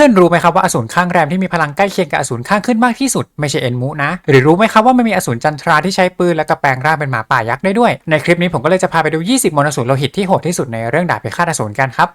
พื่อนๆรู้ไหมครับว่าอสูรข้างแรมที่มีพลังใกล้เคียงกับอสูรข้างขึ้นมากที่สุดไม่ใช่เอ็นมุนะ หรือรู้ไหมครับว่ามันมีอสูรจันทราที่ใช้ปืนและก็แปลงร่างเป็นหมาป่ายักษ์ได้ด้วย ในคลิปนี้ผมก็เลยจะพาไปดู 20 มนต์อสูรโลหิตที่โหดที่สุดในเรื่องดาบพิฆาตอสูรกันครับ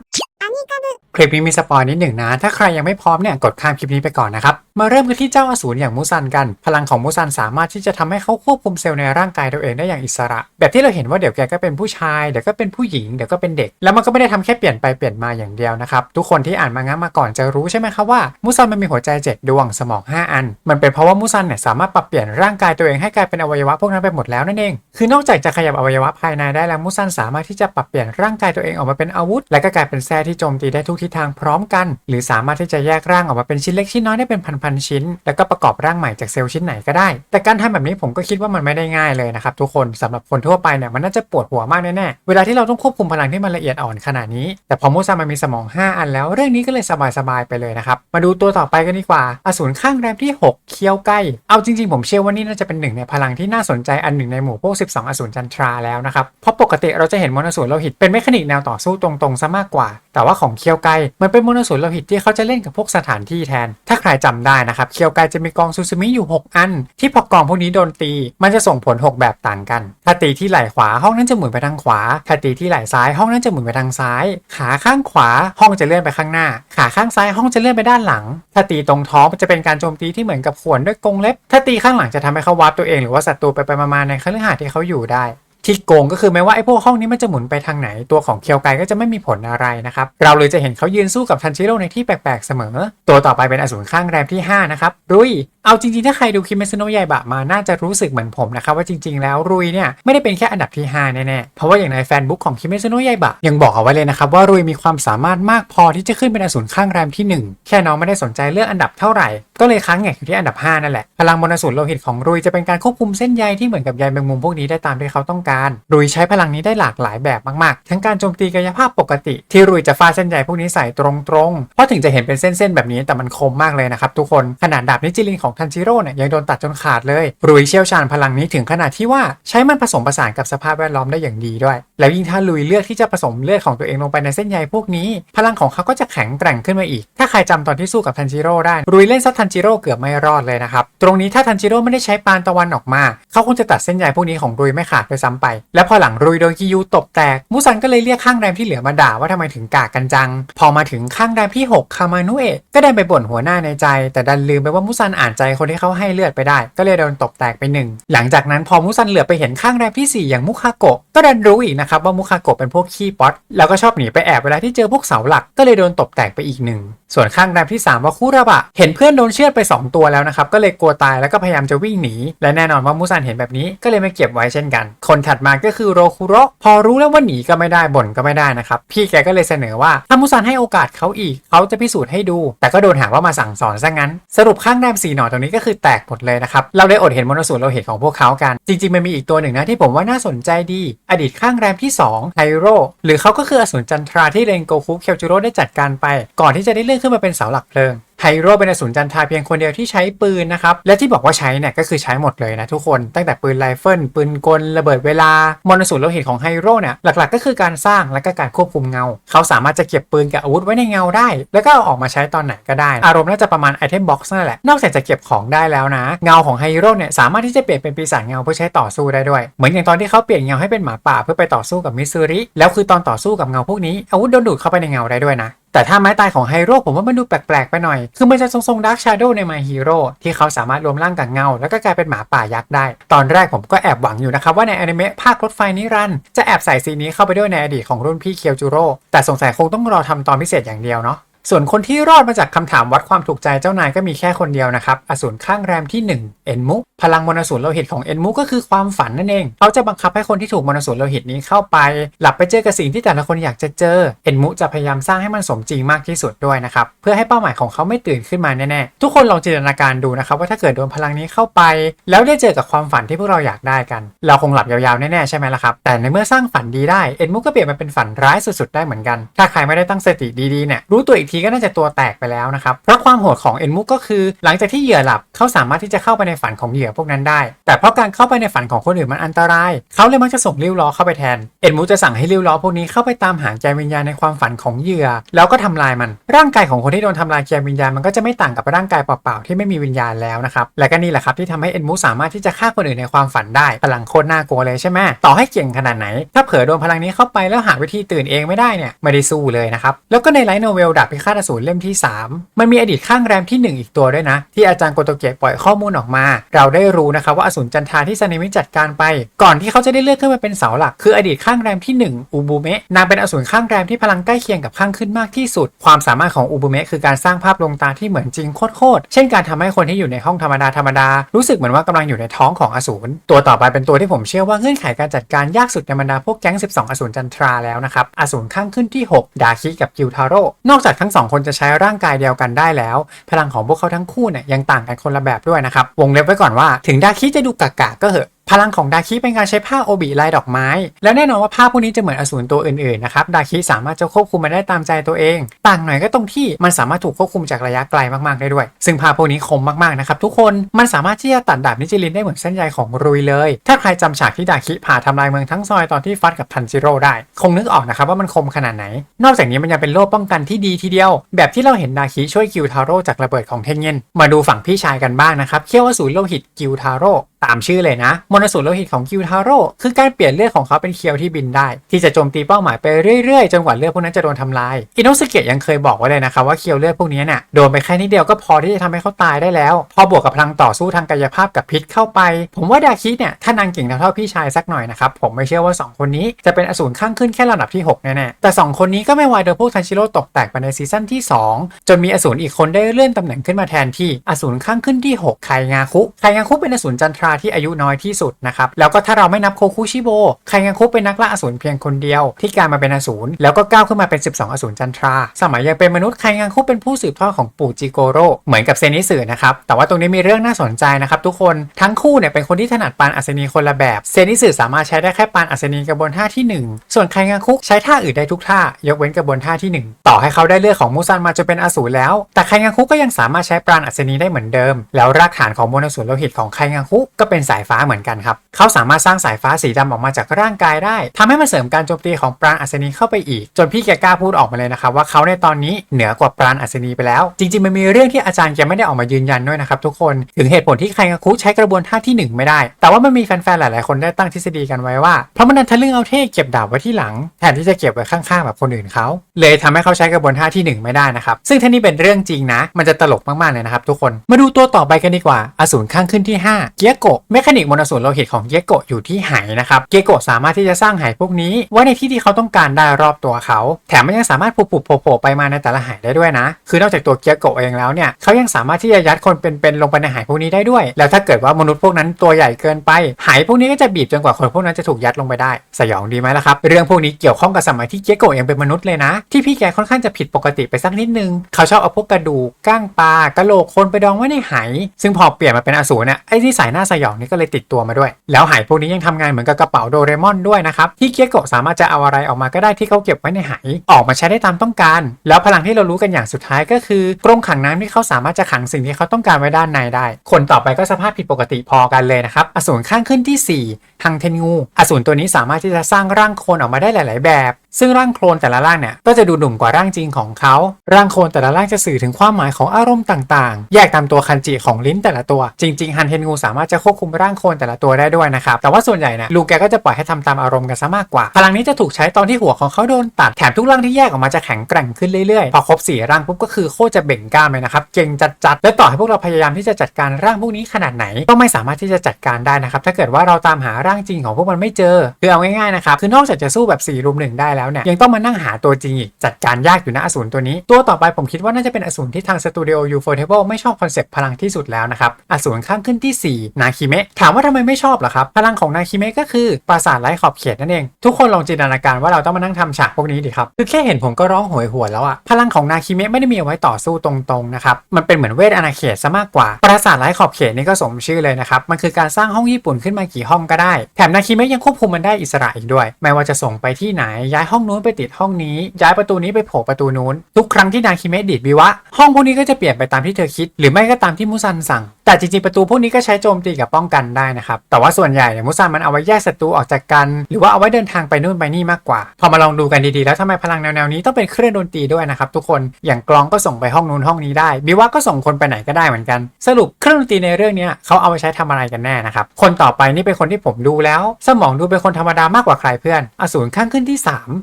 คลิปนี้มีสปอยนิดหนึ่งนะ ถ้าใครยังไม่พร้อมเนี่ยกดข้ามคลิปนี้ไปก่อนนะครับ มาเริ่มกันที่เจ้าอสูรอย่างมูซันกัน พลังของมูซันสามารถที่จะทำให้เขาควบคุมเซลล์ในร่างกายตัวเองได้อย่างอิสระ แบบที่เราเห็นว่าเดี๋ยวแกก็เป็นผู้ชาย เดี๋ยวก็เป็นผู้หญิง เดี๋ยวก็เป็นเด็ก แล้วมันก็ไม่ได้ทำแค่เปลี่ยนไปเปลี่ยนมาอย่างเดียวนะครับ ทุกคนที่อ่านมังงะมาก่อนจะรู้ใช่ไหมครับว่ามูซันมันมีหัวใจ 7 ดวง สมอง 5 อัน มันเป็นเพราะว่ามูซันเนี่ยสามารถปรับเปลี่ยนร่างกายตัวเองให้กลายเป็นอวัยวะพวกนั้นไปหมดแล้วนั่นเอง คือนอกจากจะขยับอวัยวะภายในได้แล้วมูซันสามารถที่จะปรับเปลี่ยนร่างกายตัวเองออกมาเป็นอาวุธ และก็กลายเป็นแส้ที่โจมตีได้ทุกทิศทางพร้อมกัน หรือสามารถที่จะแยกร่างออกมาเป็นชิ้นเล็กชิ้นน้อยได้เป็นพันๆชิ้น แล้วก็ประกอบร่างใหม่จากเซลล์ชิ้นไหนก็ได้ แต่การทำแบบนี้ผมก็คิดว่ามันไม่ได้ง่ายเลยนะครับทุกคนสำหรับคนทั่วไปเนี่ยมันน่าจะปวดหัวมากแน่ๆเวลาที่เราต้องควบคุมพลังที่มันละเอียดอ่อนขนาดนี้ แต่พอมูซันมันมีสมอง 5 อันแล้วเรื่องนี้ก็เลยสบายๆไปเลยนะครับมาดูตัวต่อไปกันดีกว่า อสูรข้างแรมที่ 6 เคี้ยวใกล้ เอาจริงๆผมเชื่อว่านี่น่าจะเป็นหนึ่งในพลังที่น่าสนใจอันหนึ่งในหมู่พวก 12 อสูรจันทราแล้วนะครับเพราะปกติเราจะเห็นมอนอสูรโลหิตเป็นเมคานิกแนวต่อสู้ตรงๆซะมากกว่า แต่ว่าของเคียวไกมันเป็นมนต์อสูรโลหิตที่เขาจะเล่นกับพวกสถานที่แทน ถ้าใครจำได้นะครับเคียวไกจะมีกองซูซูมิอยู่ 6 อัน ที่พอกองพวกนี้โดนตี มันจะส่งผล 6 แบบต่างกัน ถ้าตีที่ไหล่ขวาห้องนั้นจะหมุนไปทางขวา ถ้าตีที่ไหล่ซ้ายห้องนั้นจะหมุนไปทางซ้าย ขาข้างขวาห้องจะเลื่อนไปข้างหน้า ขาข้างซ้ายห้องจะเลื่อนไปด้านหลัง ถ้าตีตรงท้องจะเป็นการโจมตีที่เหมือนกับขวนด้วยกรงเล็บ ถ้าตีข้างหลังจะทำให้เขาวับตัวเองหรือว่าศัตรูไปไปมาๆในคฤหาสน์ที่เขาอยู่ได้ ที่โกงก็คือแม้ว่าไอ้พวกห้องนี้มันจะหมุนไปทางไหนตัวของเคียวไกก็จะไม่มีผลอะไรนะครับ เราเลยจะเห็นเขายืนสู้กับทันชิโร่ในที่แปลกๆเสมอ ตัวต่อไปเป็นอสูรข้างแรมที่ 5 นะครับรุยเอาจริงๆ ถ้าใครดูคิเมซโนะยายบะมาน่าจะรู้สึกเหมือนผมนะครับ ว่าจริง ๆ แล้วรุยเนี่ย ไม่ได้เป็นแค่อันดับที่ 5 แน่ๆ เพราะว่าอย่างในแฟนบุ๊กของคิเมซโนะยายบะ ยังบอกเอาไว้เลยนะครับ ว่ารุยมีความสามารถมากพอที่จะขึ้นเป็นอสูรข้างแรมที่หนึ่งแค่น้องไม่ได้สนใจเรื่องอันดับเท่าไหร่ ก็เลยค้างแงกอยู่ที่อันดับ 5 นั่นแหละพลังมนอสูรโลหิตของรุยจะเป็นการควบคุมเส้นใยที่เหมือนกับใยแมงมุมพวกนี้ได้ตามที่เขาต้องการรุยใช้พลังนี้ได้หลากหลายแบบมากๆ ทั้งการโจมตีกายภาพปกติ ที่รุยจะฟาดเส้นใยพวกนี้ใส่ตรงๆ เพราะถึงจะเห็นเป็นเส้นๆแบบนี้แต่มันคมมากเลยนะครับทุกคนขนาดดาบนิจิลินของทันจิโร่เนี่ยยังโดนตัดจนขาดเลยรุยเชี่ยวชาญพลังนี้ถึงขนาดที่ว่าใช้มันผสมผสานกับสภาพแวดล้อมได้อย่างดีด้วย แล้วยิ่งถ้าลุยเลือกที่จะผสมเลือดของตัวเองลงไปในเส้นใยพวกนี้ พลังของเขาก็จะแข็งแกร่งขึ้นมาอีก ถ้าใครจำตอนที่สู้กับทันจิโร่ได้รุยเล่นซัดทันจิโร่เกือบไม่รอดเลยนะครับตรงนี้ถ้าทันจิโร่ไม่ได้ใช้ปานตะวันออกมา เขาคงจะตัดเส้นใยพวกนี้ของรุยไม่ขาดโดยซ้ำไป และพอหลังรุยโดนกิยูตบแตกมูซันก็เลยเรียกข้างแรมที่เหลือมาด่าว่าทำไมถึงกากกันจัง พอมาถึงข้างแรมที่ 6 คามานุเอะก็ได้ไปบ่นหัวหน้าในใจ แต่ดันลืมไปว่ามูซันอ่านใจคนที่เขาให้เลือดไปได้ ก็เลยโดนตบแตกไปหนึ่งหลังจากนั้นพอมูซันเหลือไปเห็นข้างแรมที่ 4 อย่างมุคาโกะก็ดันรู้อีกนะครับว่ามุคาโกะเป็นพวกขี้ป๊อตแล้วก็ชอบหนีไปแอบเวลาที่เจอพวกเสาหลักก็เลยโดนตบแตกไปอีกหนึ่งส่วนข้างแรมที่ 3 ว่าคุระบะ เห็นเพื่อนโดนเชือดไป 2 ตัวแล้วนะครับก็เลยกลัวตายแล้วก็พยายามจะวิ่งหนี และแน่นอนว่ามูซันเห็นแบบนี้ก็เลยไม่เก็บไว้เช่นกัน คนถัดมาก็คือโรคุโรพอรู้แล้วว่าหนีก็ไม่ได้บ่นก็ไม่ได้นะครับ พี่แกก็เลยเสนอว่าถ้ามูซันให้โอกาสเขาอีก เขาจะพิสูจน์ให้ดู แต่ก็โดนหาว่ามาสั่งสอนซะงั้น สรุปข้างแรมสีหนอตรงนี้ก็คือแตกหมดเลยนะครับเราได้อดเห็นมนต์สูตรเราเห็นของพวกเขากัน จริงๆมันมีอีกตัวหนึ่งนะที่ผมว่าน่าสนใจดี อดีตข้างแรมที่2ไฮโร่หรือเขาก็คืออสูรจันทราที่เรนโกคุเคียวจิโร่ได้จัดการไป ก่อนที่จะได้เลื่อนขึ้นมาเป็นเสาหลักเพลิง ไฮโร่เป็นอสูรจันทราเพียงคนเดียวที่ใช้ปืนนะครับ และที่บอกว่าใช้เนี่ยก็คือใช้หมดเลยนะทุกคน ตั้งแต่ปืนไรเฟิลปืนกล ระเบิดเวลามอนสูรโลหิตของไฮโร่เนี่ยหลักๆ ก็คือการสร้างและก็การควบคุมเงา เขาสามารถจะเก็บปืนกับอาวุธไว้ในเงาได้ แล้วก็เอาออกมาใช้ตอนไหนก็ได้ อารมณ์น่าจะประมาณไอเทมบ็อกซ์นั่นแหละนอกจากจะเก็บของได้แล้วนะ เงาของไฮโร่เนี่ยสามารถที่จะเปลี่ยนเป็นปีศาจเงาเพื่อใช้ต่อสู้ได้ด้วย เหมือนอย่างตอนที่เขาเปลี่ยนเงาให้เป็นหมาป่าเพื่อไปต่อสู้กับมิสซูริแล้วคือตอนต่อสู้กับเงาพวกนี้อาวุธโดนดูดเข้าไปในเงาได้ด้วยนะ แต่ถ้าไม้ตายของไฮโร่ผมว่ามันดูแปลกๆไปหน่อย คือมันจะทรงๆดาร์คชาโดว์ในมาฮีโร่ที่เขาสามารถรวมร่างกับเงา แล้วก็กลายเป็นหมาป่ายักษ์ได้ ตอนแรกผมก็แอบหวังอยู่นะครับว่าในอนิเมะภาครถไฟนิรันด์จะแอบใส่ซีนนี้เข้าไปด้วยในอดีตของรุ่นพี่เคียวจูโร่แต่สงสัยคงต้องรอทำตอนพิเศษอย่างเดียวเนาะ ส่วนคนที่รอดมาจากคำถามวัดความถูกใจเจ้านายก็มีแค่คนเดียวนะครับ อสูรข้างแรมที่ 1 เอ็นมุพลังมนต์อสูรโลหิตของเอ็นมุก็คือความฝันนั่นเอง เขาจะบังคับให้คนที่ถูกมนสูรโลหิตนี้เข้าไป หลับไปเจอกับสิ่งที่แต่ละคนอยากจะเจอ เอ็นมุจะพยายามสร้างให้มันสมจริงมากที่สุดด้วยนะครับ เพื่อให้เป้าหมายของเขาไม่ตื่นขึ้นมาแน่ๆ ทุกคนลองจินตนาการดูนะครับว่าถ้าเกิดโดนพลังนี้เข้าไป แล้วได้เจอกับความฝันที่พวกเราอยากได้กัน เราคงหลับยาวๆแน่ๆใช่ไหมล่ะครับ แต่ในเมื่อสร้างฝันดีได้ เอ็นมุก็เปลี่ยนมาเป็นฝันร้ายสุดๆได้เหมือนกัน ถ้าใครไม่ได้ตั้งสติดีๆเนี่ยรู้ตัวอีกทีก็น่าจะตัวแตกไปแล้วนะครับ เพราะความโหดของเอ็นมุก็คือ หลังจากที่เหยื่อหลับเขาสามารถที่จะเข้าไปในฝันของเหยื่อพวกนั้นได้ แต่เพราะการเข้าไปในฝันของคนอื่นมันอันตราย เขาเลยมักจะส่งริ้วล้อเข้าไปแทน เอ็นมุจะสั่งให้ริ้วล้อพวกนี้เข้าไปตามหาใจวิญญาณในความฝันของเหยื่อ แล้วก็ทำลายมัน ร่างกายของคนที่โดนทำลายใจวิญญาณมันก็จะไม่ต่างกับร่างกายเปล่าๆที่ไม่มีวิญญาณแล้วนะครับ และก็นี่แหละครับที่ทำให้เอ็นมุสามารถที่จะฆ่าคนอื่นในความฝันได้พลังโคตรน่ากลัวเลยใช่ไหมต่อให้เก่งขนาดไหน ถ้าเผลอโดนพลังนี้เข้าไปแล้วหาวิธีตื่นเองไม่ได้เนี่ยไม่ได้สู้เลยนะครับแล้วก็ในไลท์โนเวลดาบพิฆาตอสูรเล่มที่ 3 มันมีอดีตข้างแรมที่ 1 อีกตัวด้วยนะ ที่อาจารย์โกโตเกะปล่อยข้อมูลออกมา เราได้รู้นะครับว่าอสูรจันทราที่ซานิมิจัดการไป ก่อนที่เขาจะได้เลือกขึ้นมาเป็นเสาหลัก คืออดีตข้างแรมที่ 1 อูบูเมะนางเป็นอสูรข้างแรมที่พลังใกล้เคียงกับข้างขึ้นมากที่สุด ความสามารถของอูบูเมะคือการสร้างภาพลวงตาที่เหมือนจริงโคตรๆเช่นการทำให้คนที่อยู่ในห้องธรรมดาธรรมดารู้สึกเหมือนว่ากำลังอยู่ในท้องของอสูรตัวต่อไปเป็นตัวที่ผมเชื่อว่าเงื่อนไขการจัดการยากสุดในบรรดาพวกแก๊ง 12 อสูรจันทราแล้วนะครับอสูรข้างขึ้นที่ 6 ดาคิกับกิวทาโร่นอกจากทั้งสองคนจะใช้ร่างกายเดียวกันได้แล้ว พลังของพวกเขาทั้งคู่เนี่ยยังต่างกันคนละแบบด้วยนะครับวงเล็บไว้ก่อนว่า ถึงดาคิจะดูกากๆก็เหอะ พลังของดาคิเป็นการใช้ผ้าโอบิลายดอกไม้ แล้วแน่นอนว่าผ้าพวกนี้จะเหมือนอสูรตัวอื่นๆนะครับดาคิสามารถจะควบคุมมันได้ตามใจตัวเอง ต่างหน่อยก็ตรงที่มันสามารถถูกควบคุมจากระยะไกลมากๆได้ด้วย ซึ่งผ้าพวกนี้คมมากๆนะครับทุกคนมันสามารถที่จะตัดดาบนิจิลินได้เหมือนเส้นใยของรุยเลย ถ้าใครจำฉากที่ดาคิผ่าทำลายเมืองทั้งซอยตอนที่ฟัดกับทันจิโร่ได้ คงนึกออกนะครับว่ามันคมขนาดไหน นอกจากนี้มันยังเป็นโล่ป้องกันที่ดีทีเดียว แบบที่เราเห็นดาคิช่วยกิวทาโร่จากระเบิดของเทนเงินมาดูฝั่งพี่ชายกันบ้างนะครับเคี่ยวอสูรโลหิตกิวทาโร่ ตามชื่อเลยนะมนสูรโลหิตของกิวทาโร่คือการเปลี่ยนเลือดของเขาเป็นเคียวที่บินได้ ที่จะโจมตีเป้าหมายไปเรื่อยๆ จนกว่าเลือดพวกนั้นจะโดนทำลายอินโนสเกะยังเคยบอกไว้เลยนะครับว่าเคียวเลือดพวกนี้เนี่ยโดนไปแค่นิดเดียวก็พอที่จะทำให้เขาตายได้แล้ว พอบวกกับพลังต่อสู้ทางกายภาพกับพิษเข้าไป ผมว่าดาคิเนี่ยถ้านางเก่งเท่าพี่ชายสักหน่อยนะครับผมไม่เชื่อว่า 2 คนนี้จะเป็นอสูรข้างขึ้นแค่ระดับที่6แน่ๆแต่ 2 คนนี้ก็ไม่วายโดนพวกทันชิโร่ตกแตกไปในซีซั่นที่ 2 จนมีอสูรอีกคนได้เลื่อนตำแหน่งขึ้นมาแทนที่อสูรข้างขึ้นที่6ไคงาคุไคงาคุเป็นอสูรจันทราที่อายุน้อยที่สุดนะครับ แล้วก็ถ้าเราไม่นับโคคุชิโบไคงาคุเป็นนักล่าอสูรเพียงคนเดียว ที่กลายมาเป็นอสูรแล้วก็ก้าวขึ้นมาเป็น 12 อสูรจันทรา สมัยยังเป็นมนุษย์ไคงาคุเป็นผู้สืบทอดของปู่จิโกโร่เหมือนกับเซนิสึนะครับ แต่ว่าตรงนี้มีเรื่องน่าสนใจนะครับทุกคนทั้งคู่เนี่ยเป็นคนที่ถนัดปานอัศนีคนละแบบเซนิสึสามารถใช้ได้แค่ปานอัศนีกระบวนท่าที่ 1 ส่วนไคงาคุใช้ท่าอื่นได้ทุกท่ายกเว้นกระบวนท่าที่ 1 ต่อให้เขาได้เลือดของมูซันมาจนเป็นอสูรแล้ว แต่ไคงคุก็ยังสามารถใช้ปาณอัศนีได้เหมือนเดิม แล้วรากฐานของมวลอสูรโลหิตของไคงคุก็เป็นสายฟ้าเหมือนกันครับ เขาสามารถสร้างสายฟ้าสีดำออกมาจากร่างกายได้ทำให้มันเสริมการโจมตีของปราณอัศนีเข้าไปอีก จนพี่แกกล้าพูดออกมาเลยนะครับว่าเขาในตอนนี้เหนือกว่าปราณอัศนีไปแล้ว จริงๆมันมีเรื่องที่อาจารย์แกไม่ได้ออกมายืนยันด้วยนะครับทุกคนถึงเหตุผลที่ไคงคุใช้กระบวนท่าที่หนึ่งไม่ได้ แต่ว่ามันมีแฟนๆหลายๆคนได้ตั้งทฤษฎีกันไว้ว่าเพราะมันนันทะลึ่งเอาเท่เก็บดาบไว้ที่หลังแทนที่จะเก็บไว้ข้างๆแบบคนอื่นเขาเลยทำให้เขาใช้กระบวนท่าที่หนึ่งไม่ได้นะครับซึ่งถ้านี่เป็นเรื่องจริงนะ มันจะตลกมากๆเลยนะครับทุกคนมาดูตัวต่อไปกันดีกว่าอสูรข้างขึ้นที่ 5 เกียโกะเมคานิกมนต์อสูรโลหิตของเกียโกะอยู่ที่ไหนะครับเกียโกะสามารถที่จะสร้างไหพวกนี้ ไว้ในที่ที่เขาต้องการได้รอบตัวเขา แถมมันยังสามารถปุบปุโผล่ไปมาในแต่ละไหได้ด้วยนะ คือนอกจากตัวเกียโกะเองแล้วเนี่ยเขายังสามารถที่จะยัดคนเป็นๆลงไปในไหพวกนี้ได้ด้วย แล้วถ้าเกิดว่ามนุษย์พวกนั้นตัวใหญ่เกินไปไหพวกนี้ก็จะบีบจนกว่าคนพวกนั้นจะถูกยัดลงไปได้ สยองดีไหมล่ะครับเรื่องพวกนี้เกี่ยวข้องกับสมัยที่เกียโกะยังเป็นมนุษย์เลยนะ ที่พี่แกค่อนข้างจะผิดปกติไปสักนิดนึงเขาชอบเอาพวกกระดูกก้างปลากระโหลกคนไปดองไว้ในไหซึ่งพอเปลี่ยนมาเป็นอสูรเนี่ยไอ้ที่ใส่หน้าสยองนี่ก็เลยติดตัวมาด้วย แล้วไหพวกนี้ยังทำงานเหมือนกับกระเป๋าโดเรมอนด้วยนะครับที่เกียโกะสามารถจะเอาอะไรออกมาก็ได้ที่เขาเก็บไว้ในไหออกมาใช้ได้ตามต้องการ แล้วพลังที่เรารู้กันอย่างสุดท้ายก็คือกรงขังน้ำที่เขาสามารถจะขังสิ่งที่เขาต้องการไว้ด้านในได้ คนต่อไปก็สภาพผิดปกติพอกันเลยนะครับอสูรข้างขึ้นที่4ฮังเทนงูอสูรตัวนี้สามารถที่จะสร้างร่างโคนออกมาได้หลาย ๆ แบบ ซึ่งร่างโคลนแต่ละร่างเนี่ยก็จะดูหนุ่มกว่าร่างจริงของเขาร่างโคลนแต่ละร่างจะสื่อถึงความหมายของอารมณ์ต่างๆ แยกตามตัวคันจิของลิ้นแต่ละตัว จริงๆฮันเทนงูสามารถจะควบคุมร่างโคลนแต่ละตัวได้ด้วยนะครับแต่ว่าส่วนใหญ่นี่ยลูกแกก็จะปล่อยให้ทำตามอารมณ์กันซะมากกว่า พลังนี้จะถูกใช้ตอนที่หัวของเขาโดนตัดแถมทุกร่างที่แยกออกมาจะแข็งแกร่งขึ้นเรื่อยๆพอครบสี่ร่างปุ๊บก็คือโคจะเบ่งกล้ามเลยนะครับเก่งจัดๆและต่อให้พวกเราพยายามที่จะจัดการร่างพวกนี้ขนาดไหน ก็ไม่สามารถที่จะจัดการได้นะครับถ้าเกิดว่าเราตามหาร่างจริงของพวกมันไม่เจอคือเอาง่ายๆนะครับคือนอกจากจะสู้แบบ4รุมได้แล้วเนี่ยยังต้องมานั่งหาตัวจริงอีกจัดการยากอยู่นะอสูรตัวนี้ ตัวต่อไปผมคิดว่าน่าจะเป็นอสูรที่ทางสตูดิโอยูโฟเทเบิลไม่ชอบคอนเซปต์พลังที่สุดแล้วนะครับอสูรข้างขึ้นที่ 4 นาคิเมะถามว่าทำไมไม่ชอบล่ะครับ พลังของนาคิเมะก็คือปราสาทไร้ขอบเขตนั่นเอง ทุกคนลองจินตนาการว่าเราต้องมานั่งทำฉากพวกนี้ดิครับคือแค่เห็นผมก็ร้องโหยหวนแล้วอะพลังของนาคิเมะไม่ได้มีเอาไว้ต่อสู้ตรงๆนะครับมันเป็นเหมือนเวทอาณาเขตซะมากกว่าปราสาทไร้ขอบเขตนี่ก็สมชื่อเลยนะครับมันคือการสร้างห้องญี่ปุ่นขึ้นมากี่ห้องก็ได้แถมนาคิเมะยังควบคุมมันได้อิสระอีกด้วย ไม่ว่าจะส่งไปที่ไหนย้ายห้องนู้นไปติดห้องนี้ ย้ายประตูนี้ไปโผล่ประตูนู้น ทุกครั้งที่นางคิเมะดีดวิวะ ห้องพวกนี้ก็จะเปลี่ยนไปตามที่เธอคิด หรือไม่ก็ตามที่มุซันสั่ง แต่จริงๆประตูพวกนี้ก็ใช้โจมตีกับป้องกันได้นะครับ แต่ว่าส่วนใหญ่เนี่ยมุซันมันเอาไว้แยกศัตรูออกจากกัน หรือว่าเอาไว้เดินทางไปนู่นไปนี่มากกว่า พอมาลองดูกันดีๆ แล้วทำไมพลังแนวๆนี้ต้องเป็นเครื่องดนตรีด้วยนะครับทุกคน อย่างกลองก็ส่งไปห้องนู้นห้องนี้ได้บิวะก็ส่งคนไปไหนก็ได้เหมือนกัน สรุปเครื่องดนตรีในเรื่องนี้เขาเอาไปใช้ทำอะไรกันแน่นะครับ คนต่อไปนี่เป็นคนที่ผมดูแล้ว สมองดูเป็นคนธรรมดามากกว่าใครเพื่อน อสูรข้างขึ้นที่ 3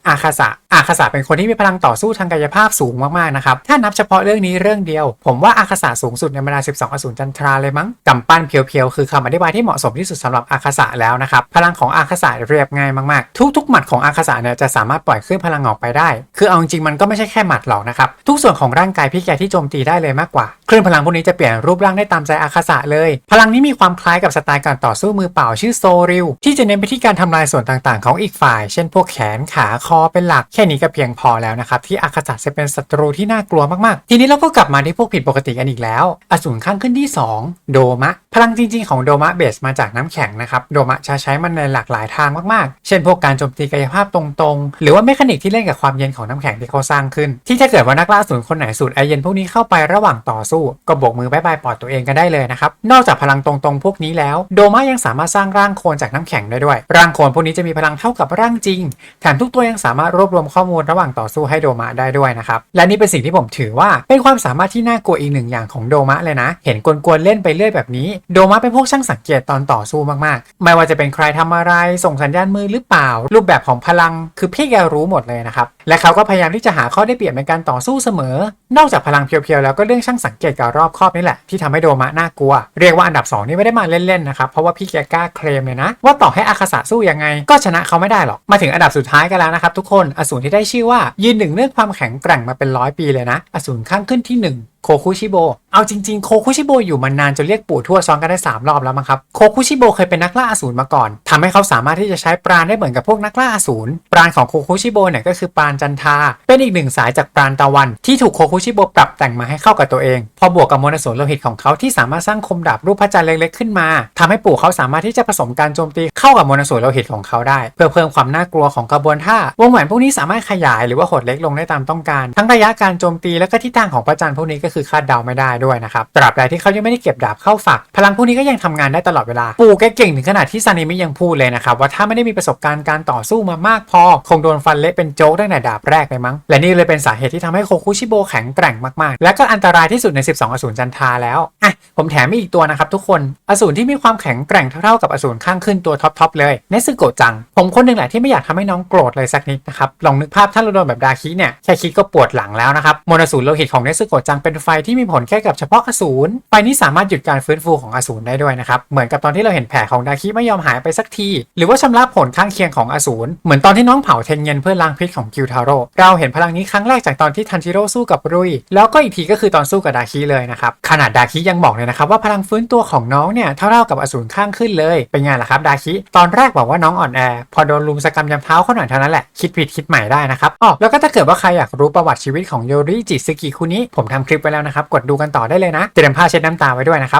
อาคาสะอาคาสะเป็นคนที่มีพลังต่อสู้ทางกายภาพสูงมากๆนะครับ ถ้านับเฉพาะเรื่องนี้เรื่องเดียว ผมว่าอาคาสะสูงสุดในบรรดา 12 อสูรจันทราเลยมั้งกำปั้นเพียวๆ คือคำอธิบายที่เหมาะสมที่สุดสำหรับอาคาสะแล้วนะครับ พลังของอาคาสะเรียบง่ายมากๆ ทุกๆ หมัดของอาคาสะเนี่ยจะสามารถปล่อยคลื่นพลังออกไปได้ คือเอาจริงๆมันก็ไม่ใช่แค่หมัดหรอกนะครับ ทุกส่วนของร่างกายพี่แกที่โจมตีได้เลยมากกว่า คลื่นพลังพวกนี้จะเปลี่ยนรูปร่างได้ตามใจอาคาสะเลย พลังนี้มีความคล้ายกับสไตล์การต่อสู้มือเปล่าชื่อโซริวที่จะเน้นไปที่การทำลายส่วนต่างๆ ของอีกฝ่าย เช่นพวกแขนขาคอเป็นหลักแค่นี้ก็เพียงพอแล้วนะครับที่อาคาสะจะเป็นศัตรูที่น่ากลัวมากๆ ทีนี้เราก็กลับมาที่พวกผิดปกติกันอีกแล้ว อสูรข้างขึ้นที่ 2 โดมะพลังจริง ๆ ของโดมะเบสมาจากน้ำแข็งนะครับ โดมะจะใช้มันในหลากหลายทางมากๆ เช่นพวกการโจมตีกายภาพตรงๆ หรือว่าเมคานิกที่เล่นกับความเย็นของน้ำแข็งที่เขาสร้างขึ้น ที่ถ้าเกิดว่านักล่าสูรคนไหนสูดไอเย็นพวกนี้เข้าไประหว่างต่อสู้ ก็บกมือบายบายปลอดตัวเองกันได้เลยนะครับ นอกจากพลังตรงๆ พวกนี้แล้ว โดมะยังสามารถสร้างร่างโคลนจากน้ำแข็งได้ด้วย ร่างโคลนพวกนี้จะมีพลังเท่ากับร่างจริง แถมทุกตัวยังสามารถรวบรวมข้อมูลระหว่างต่อสู้ให้โดมะได้ด้วยนะครับ และนี่เป็นสิ่งที่ผมถือว่าเป็นความสามารถที่น่ากลัวอีกหนึ่งอย่างของโดมะเลยนะ เห็นกวนๆเล่นไปเรื่อยแบบนี้โดมะเป็นพวกช่างสังเกตตอนต่อสู้มากๆ ไม่ว่าจะเป็นใครทำอะไรส่งสัญญาณมือหรือเปล่า รูปแบบของพลังคือพี่แกรู้หมดเลยนะครับ และเขาก็พยายามที่จะหาข้อได้เปรียบในการต่อสู้เสมอ นอกจากพลังเพียวๆแล้วก็เรื่องช่างสังเกตกับรอบครอบนี่แหละที่ทำให้โดมะน่ากลัว เรียกว่าอันดับสองนี่ไม่ได้มาเล่นๆนะครับเพราะว่าพี่แกกล้าเคลมเลยนะ ว่าต่อให้อาคาสะสู้ยังไง ก็ชนะเขาไม่ได้หรอกมาถึงอันดับสุดท้ายกันแล้วนะครับทุกคนอสูรที่ได้ชื่อว่ายืนหนึ่งเรื่องความแข็งแกร่งมาเป็นร้อยปีเลยนะ อสูรข้างขึ้นที่หน โคคุชิโบ เอาจริงๆ โคคุชิโบอยู่มานานจนเรียกปู่ทั่วซ้อนกันได้ 3 รอบแล้วมั้งครับ โคคุชิโบเคยเป็นนักล่าอสูรมาก่อนทำให้เขาสามารถที่จะใช้ปราณได้เหมือนกับพวกนักล่าอสูร ปราณของโคคุชิโบเนี่ยก็คือปราณจันทา เป็นอีกหนึ่งสายจากปราณตะวัน ที่ถูกโคคุชิโบปรับแต่งมาให้เข้ากับตัวเอง พอบวกกับมวลอสูรโลหิตของเขาที่สามารถสร้างคมดาบรูปพระจันทร์เล็กๆขึ้นมาทำให้ปู่เขาสามารถที่จะผสมการโจมตีเข้ากับมวลอสูรโลหิตของเขาได้ เพื่อเพิ่มความน่ากลัวของกระบวนท่าวงแหวนพวกนี้สามารถขยายหรือว่าหดเล็กลงได้ตามต้องการ ทั้งระยะการโจมตีและก็ทิศทางของพระจันทร์พวกนี้ก็คือคาดเดาไม่ได้ด้วยนะครับตราบใดที่เขายังไม่ได้เก็บดาบเข้าฝัก พลังพวกนี้ก็ยังทำงานได้ตลอดเวลา ปู่แกเก่งถึงขนาดที่ซานิมิยังพูดเลยนะครับว่าถ้าไม่ได้มีประสบการณ์การต่อสู้มามากพอ คงโดนฟันเละเป็นโจ๊กตั้งแต่ดาบแรกเลยมั้ง และนี่เลยเป็นสาเหตุที่ทำให้โคคุชิโบแข็งแกร่งมากๆ และก็อันตรายที่สุดใน 12 อสูรจันทราแล้วอะผมแถมมีอีกตัวนะครับทุกคนอสูรที่มีความแข็งแกร่งเท่าๆกับอสูรข้างขึ้นตัวท็อปๆเลยเนซึโกะจัง ผมคนหนึ่งแหละที่ไม่อยากทำให้น้องโกรธเลยสักนิดนะครับลองนึกภาพถ้าเราโดนแบบดาคิเนี่ยแค่คิดก็ปวดหลังแล้วนะครับมวลอสูรโลหิตของเนซึโกะจังเป็นไฟที่มีผลแค่กับเฉพาะอสูรไฟนี้สามารถหยุดการฟื้นฟูของอสูรได้ด้วยนะครับ เหมือนกับตอนที่เราเห็นแผลของดาคิไม่ยอมหายไปสักที หรือว่าชำระผลข้างเคียงของอสูรเหมือนตอนที่น้องเผาเทนเงินเพื่อล้างพิษของกิวทาโร่เราเห็นพลังนี้ครั้งแรกจากตอนที่ทันจิโร่สู้กับรุยแล้วก็อีกทีก็คือตอนสู้กับดาคิเลยนะครับขนาดดาคิยังบอกเลยนะครับว่าพลังฟื้นตัวของน้องเนี่ยเท่าๆกับอสูรข้างขึ้นเลยเป็นไงล่ะครับดาคิตอนแรกบอกว่าน้องอ่อนแอพอโดนลุมสกรรมยำเท้าเขาหน่อยเท่านั้นแหละคิดผิดคิดใหม่ได้นะครับอ๋อแล้วก็ถ้าเกิดว่าใครอยากรู้ประวัติชีวิตของโยริจิซึกิคุนิผมทำคลิปไว้แล้วนะครับ กดดูกันต่อได้เลยนะเตรียมผ้าเช็ดน้ำตาไว้ด้วยนะครับ